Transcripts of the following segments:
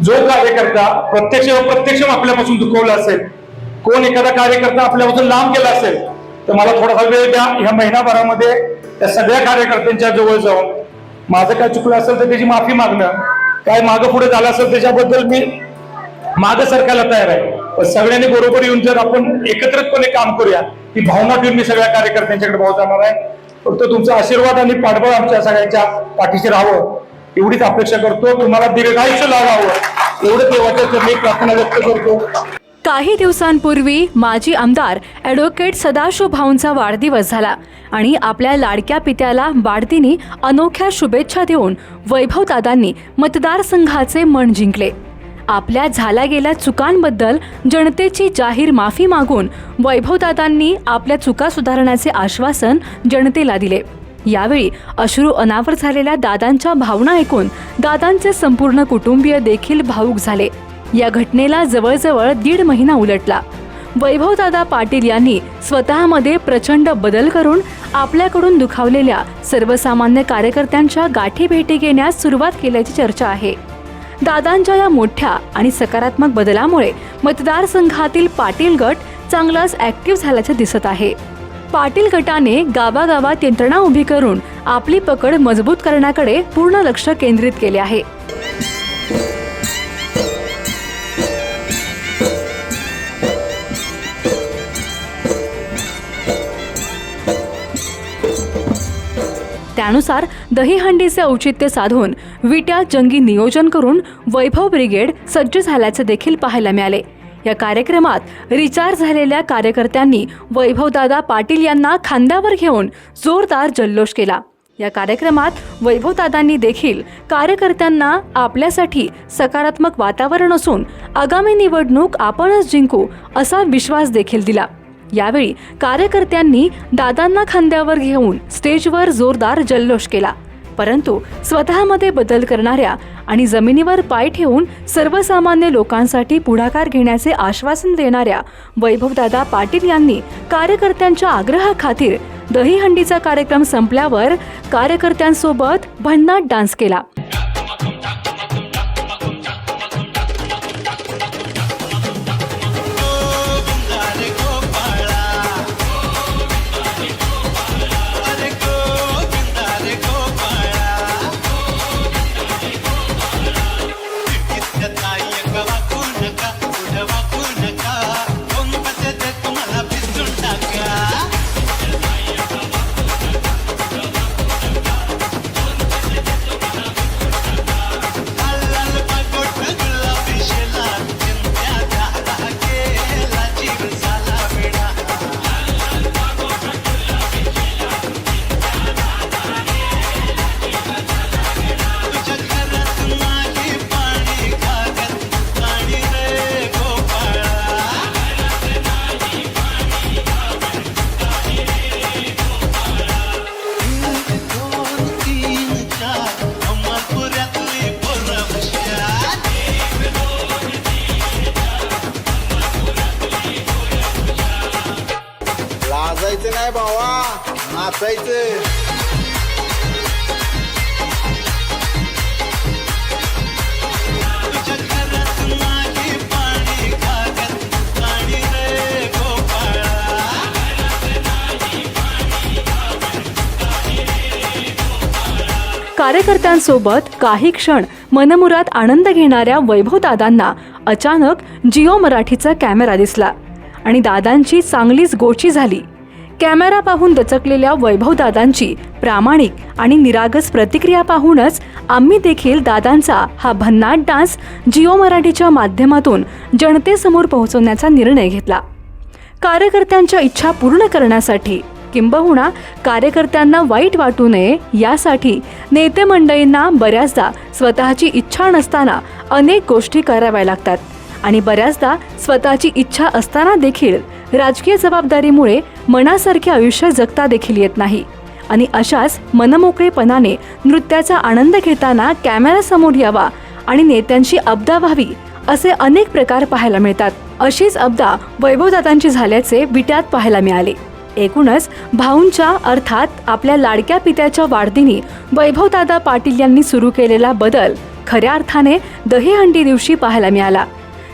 जो कार्यकर्ता प्रत्यक्ष व प्रत्यक्ष आपल्यापासून दुखवला असेल कोण एखादा कार्यकर्ता आपल्यापासून लांब गेला असेल तर मला थोडासा वेळ द्या. ह्या महिनाभरामध्ये त्या सगळ्या कार्यकर्त्यांच्या जवळ जाऊन माझं काय चुकलं असेल तर त्याची माफी मागणं काय मागं पुढे झालं असेल त्याच्याबद्दल मी मागं सरकायला तयार आहे. पण सगळ्यांनी बरोबर येऊन जर आपण एकत्रितपणे काम करूया ती भावना ठेवून मी सगळ्या कार्यकर्त्यांच्याकडे भाव जाणार आहे. फक्त तुमचा आशीर्वाद आणि पाठबळ आमच्या सगळ्यांच्या पाठीशी राहावं. एवढीच अपेक्षा करतो तुम्हाला दीर्घायुष्य लागावं. एवढं देवाच्या मी प्रार्थना व्यक्त करतो. काही दिवसांपूर्वी माजी आमदार ॲडव्होकेट सदाशिव भाऊंचा वाढदिवस झाला आणि आपल्या लाडक्या पित्याला वाढदिनी अनोख्या शुभेच्छा देऊन वैभवदादांनी मतदारसंघाचे मन जिंकले. आपल्या झाल्या गेल्या चुकांबद्दल जनतेची जाहीर माफी मागून वैभवदादांनी आपल्या चुका सुधारण्याचे आश्वासन जनतेला दिले. यावेळी अश्रू अनावर झालेल्या दादांच्या भावना ऐकून दादांचे संपूर्ण कुटुंबीय देखील भावूक झाले. या घटनेला जवळजवळ दीड महिना उलटला. वैभवदादा पाटील यांनी स्वतःमध्ये प्रचंड बदल करून आपल्याकडून दुखावलेल्या सर्वसामान्य कार्यकर्त्यांच्या गाठी भेटी घेण्यास सुरुवात केल्याची चर्चा आहे. दादांच्या या मोठ्या आणि सकारात्मक बदलामुळे मतदारसंघातील पाटील गट चांगलाच ऍक्टिव्ह झाल्याचे दिसत आहे. पाटील गटाने गावागावात यंत्रणा उभी करून आपली पकड मजबूत करण्याकडे पूर्ण लक्ष केंद्रित केले आहे. त्यानुसार दहीहंडीचे औचित्य साधून विट्या जंगी नियोजन करून वैभव ब्रिगेड सज्ज झाल्याचे देखील पाहायला मिळाले. या कार्यक्रमात रिचार्ज झालेल्या कार्यकर्त्यांनी वैभवदादा पाटील यांना खांद्यावर घेऊन जोरदार जल्लोष केला. या कार्यक्रमात वैभवदादांनी देखील कार्यकर्त्यांना आपल्यासाठी सकारात्मक वातावरण असून आगामी निवडणूक आपणच जिंकू असा विश्वास देखील दिला. यावेळी कार्यकर्त्यांनी दादांना खांद्यावर घेऊन स्टेजवर जोरदार जल्लोष केला. परंतु स्वतःमध्ये बदल करणाऱ्या आणि जमिनीवर पाय ठेवून सर्वसामान्य लोकांसाठी पुढाकार घेण्याचे आश्वासन देणाऱ्या वैभवदादा पाटील यांनी कार्यकर्त्यांच्या आग्रहाखातीर दहीहंडीचा कार्यक्रम संपल्यावर कार्यकर्त्यांसोबत भन्नाट डान्स केला. काय भावा? नाचायचं कार्यकर्त्यांसोबत काही क्षण मनमुरात आनंद घेणाऱ्या वैभवदादांना अचानक जिओ मराठीचा कॅमेरा दिसला आणि दादांची चांगलीच गोची झाली. कॅमेरा पाहून दचकलेल्या वैभवदादांची प्रामाणिक आणि निरागस प्रतिक्रिया पाहूनच आम्ही देखील दादांचा हा भन्नाट डान्स जिओ मराठीच्या माध्यमातून जनतेसमोर पोहोचवण्याचा निर्णय घेतला. कार्यकर्त्यांच्या इच्छा पूर्ण करण्यासाठी किंबहुना कार्यकर्त्यांना वाईट वाटू नये यासाठी नेते मंडळींना बऱ्याचदा स्वतःची इच्छा नसताना अनेक गोष्टी कराव्या लागतात. आणि बऱ्याचदा स्वतःची इच्छा असताना देखील राजकीय जबाबदारीमुळे मनासारखे आयुष्य जगता देखील येत नाही. आणि अशाच मनमोकळेपणाने नृत्याचा आनंद घेताना कॅमेऱ्यासमोर यावा आणि नेत्यांची अब्दा व्हावी असे अनेक प्रकार पाहायला मिळतात. अशीच अब्दा वैभवदादांची झाल्याचे विट्यात पाहायला मिळाले. एकूणच भाऊंच्या अर्थात आपल्या लाडक्या पित्याच्या वाढदिनी वैभवदादा पाटील यांनी सुरू केलेला बदल खऱ्या अर्थाने दहीहंडी दिवशी पाहायला मिळाला.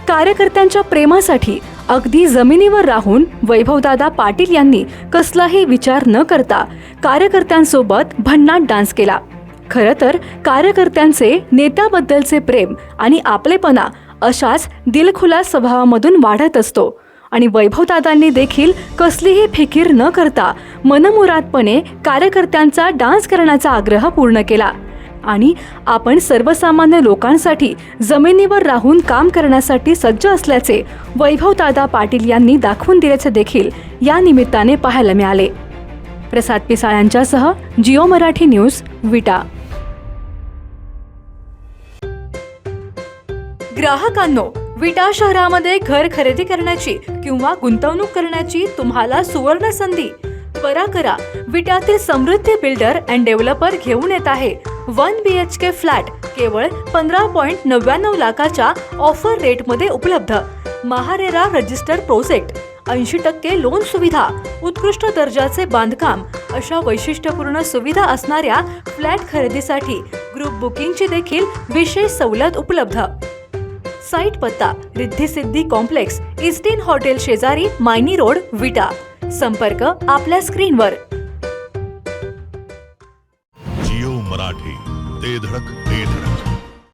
कार्यकर्त्यांच्या प्रेमासाठी अगदी जमिनीवर राहून वैभवदादा पाटील यांनी कसलाही विचार न करता कार्यकर्त्यांसोबत भन्नाट डान्स केला. खरं तर कार्यकर्त्यांचे नेत्याबद्दलचे प्रेम आणि आपलेपणा अशाच दिलखुलास स्वभावामधून वाढत असतो आणि वैभवदादांनी देखील कसलीही फिकीर न करता मनमुरादपणे कार्यकर्त्यांचा डान्स करण्याचा आग्रह पूर्ण केला. आणि आपण सर्वसामान्य लोकांसाठी जमिनीवर राहून काम करण्यासाठी सज्ज असल्याचे वैभवदादा पाटील यांनी दाखवून दिल्याचे देखील या निमित्ताने पाहायला मिळाले. प्रसाद पिसाळ्यांच्यासह जिओ मराठी न्यूज विटा. ग्राहकांनो विटा शहरामध्ये घर खरेदी करण्याची किंवा गुंतवणूक करण्याची तुम्हाला सुवर्ण संधी. त्वरा करा विटातील समृद्धी बिल्डर अँड डेव्हलपर घेऊन येत आहे. One B H K flat केवळ पंधरा पॉईंट नव्याण्णव लाखाच्या ऑफर रेटमध्ये उपलब्ध. महारेरा रजिस्टर प्रोजेक्ट ऐंशी टक्के लोन सुविधा उत्कृष्ट दर्जाचे बांधकाम अशा वैशिष्ट्यपूर्ण सुविधा असणाऱ्या फ्लॅट खरेदीसाठी ग्रुप बुकिंगची देखील विशेष सवलत उपलब्ध. साईट पत्ता रिद्धी सिद्धी कॉम्प्लेक्स इस्टीन हॉटेल शेजारी मायनी रोड विटा. संपर्क आपल्या स्क्रीनवर. जिओ मराठी. ते धडक